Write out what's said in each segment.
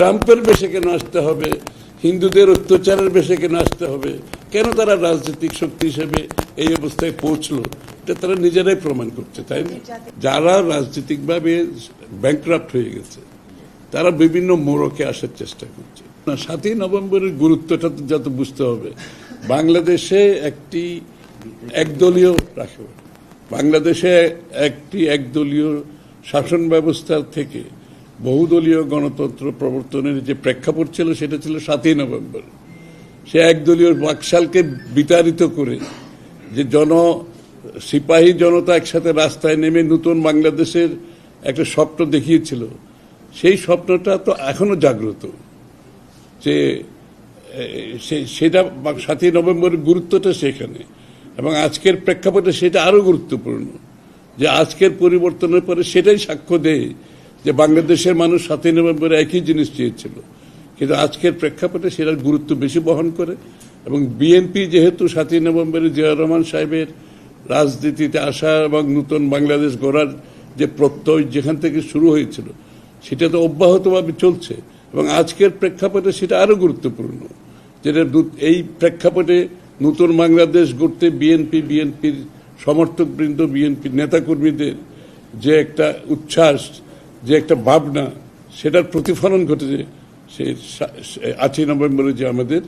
ট্রাম্পের বেশে কেন আসতে হবে? হিন্দুদের অত্যাচারের বেশে কেন আসতে হবে? কেন তারা রাজনৈতিক শক্তি হিসেবে এই অবস্থায় পৌঁছলো? এটা তারা নিজেরাই প্রমাণ করছে, তাই না? যারা রাজনৈতিকভাবে ব্যাংক্রাফ্ট হয়ে গেছে, তারা বিভিন্ন মোড়কে আসার চেষ্টা করছে। না, সাতই নভেম্বরের গুরুত্বটা তো যত বুঝতে হবে, বাংলাদেশে একটি একদলীয় রাখে। বাংলাদেশে একটি একদলীয় শাসন ব্যবস্থা থেকে বহুদলীয় গণতন্ত্র প্রবর্তনের যে প্রেক্ষাপট ছিল, সেটা ছিল সাতই নভেম্বর। সে একদলীয় বাকশালকে বিতাড়িত করে যে জন, সিপাহী জনতা একসাথে রাস্তায় নেমে নতুন বাংলাদেশের একটা স্বপ্ন দেখিয়েছিল। সেই স্বপ্নটা তো এখনও জাগ্রত যে সেটা সাতই নভেম্বরের গুরুত্বটা সেখানে। এবং আজকের প্রেক্ষাপটে সেটা আরও গুরুত্বপূর্ণ যে আজকের পরিবর্তনের পরে সেটাই সাক্ষ্য দেয় যে বাংলাদেশের মানুষ সাতই নভেম্বরে একই জিনিস চেয়েছিল। কিন্তু আজকের প্রেক্ষাপটে সেটার গুরুত্ব বেশি বহন করে এবং বিএনপি যেহেতু সাতই নভেম্বরে জিয়া রহমান সাহেবের রাজনীতিতে আসা এবং নতুন বাংলাদেশ গড়ার যে প্রত্যয় যেখান থেকে শুরু হয়েছিল, সেটা তো অব্যাহতভাবে চলছে এবং আজকের প্রেক্ষাপটে সেটা আরও গুরুত্বপূর্ণ। যেটা এই প্রেক্ষাপটে নতুন বাংলাদেশ গড়তে বিএনপি, বিএনপির সমর্থকবৃন্দ, বিএনপির নেতাকর্মীদের যে একটা উচ্ছ্বাস যে একটা ভাবনা, সেটার প্রতিফলন ঘটেছে সেই আটই নভেম্বরে যে আমাদের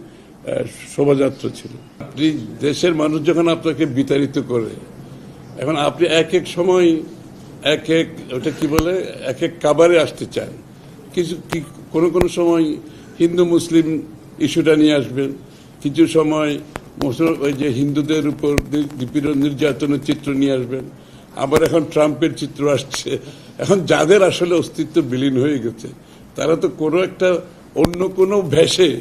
শোভাযাত্রা ছিল। আপনি দেশের মানুষ যখন আপনাকে বিতাড়িত করে, এখন আপনি এক এক সময় এক এক, ওটা কি বলে, এক এক কাবারে আসতে চান কিছু কি- কোনো কোনো সময় হিন্দু, মুসলিম ইস্যুটা নিয়ে আসবেন, কিছু সময় মুসল- ওই যে হিন্দুদের উপর নির্যাতনের চিত্র নিয়ে আসবেন। আবার এখন ট্রাম্পের চিত্র আসছে। এখন যাদের আসলে অস্তিত্ব বিলীন হয়ে গেছে, তারা তো কোনো একটা অন্য কোনো ভেসে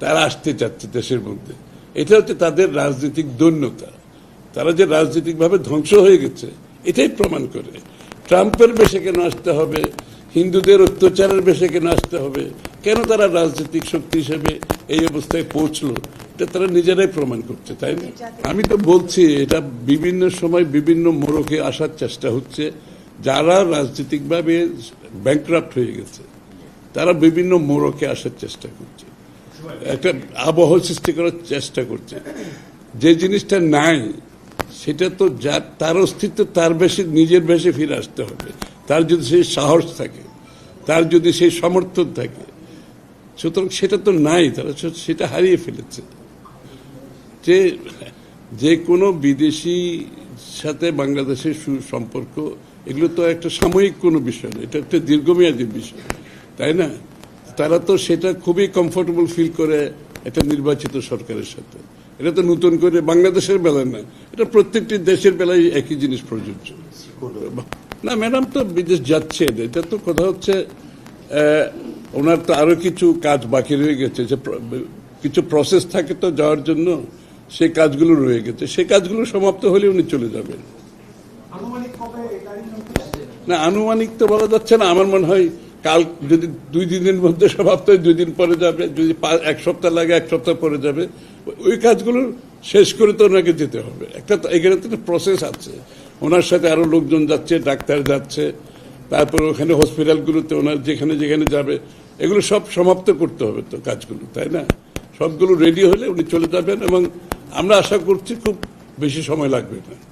তারা আসতে চাচ্ছে দেশের মধ্যে। এটা হচ্ছে তাদের রাজনৈতিক দৈন্যতা। তারা যে রাজনৈতিকভাবে ধ্বংস হয়ে গেছে, এটাই প্রমাণ করে। ট্রাম্পের বেশে কেন আসতে হবে? হিন্দুদের অত্যাচারের বেশে কেন আসতে হবে? কেন তারা রাজনৈতিক শক্তি হিসেবে এই অবস্থায় পৌঁছলো? এটা তারা নিজেরাই প্রমাণ করছে তাই না? আমি তো বলছি এটা বিভিন্ন সময় বিভিন্ন মোড়কে আসার চেষ্টা হচ্ছে। যারা রাজনৈতিকভাবে ব্যাংক্রাফ্ট হয়ে গেছে তারা বিভিন্ন মোড়কে আসার চেষ্টা করছে। একটা আবহ সৃষ্টি করার চেষ্টা করছে। যে জিনিসটা নাই সেটা তো যার তার অস্তিত্ব তার বেশি নিজের বেশি ফিরে আসতে হবে। তার যদি সেই সাহস থাকে তার যদি সেই সমর্থন থাকে সুতরাং সেটা তো নাই তারা সেটা হারিয়ে ফেলেছে। যে যে কোনো বিদেশি সাথে বাংলাদেশের সুসম্পর্ক এগুলো তো একটা সাময়িক কোনো বিষয় না এটা একটা দীর্ঘমেয়াদী বিষয় তাই না? তারা তো সেটা খুবই কমফোর্টেবল ফিল করে একটা নির্বাচিত সরকারের সাথে। এটা তো নতুন করে বাংলাদেশের বেলায় না এটা প্রত্যেকটি দেশের বেলায় একই জিনিস প্রযোজ্য। না ম্যাডাম তো বিদেশ যাচ্ছে এটা তো কথা হচ্ছে ওনার তো আরও কিছু কাজ বাকি রয়ে গেছে যে কিছু প্রসেস থাকে তো যাওয়ার জন্য। সেই কাজগুলো রয়ে গেছে। সে কাজগুলো সমাপ্ত হলে উনি চলে যাবেন। না আনুমানিক তো বলা যাচ্ছে না। আমার মনে হয় কাল যদি দুই দিনের মধ্যে সমাপ্ত হয় দুই দিন পরে যাবে যদি এক সপ্তাহ লাগে এক সপ্তাহ পরে যাবে। ওই কাজগুলো শেষ করে তো ওনাকে যেতে হবে। একটা এখানে তো প্রসেস আছে। ওনার সাথে আরও লোকজন যাচ্ছে ডাক্তার যাচ্ছে তারপর ওখানে হসপিটালগুলোতে ওনার যেখানে যেখানে যাবে এগুলো সব সমাপ্ত করতে হবে তো কাজগুলো তাই না? সবগুলো রেডি হলে উনি চলে যাবেন এবং আমরা আশা করছি খুব বেশি সময় লাগবে না।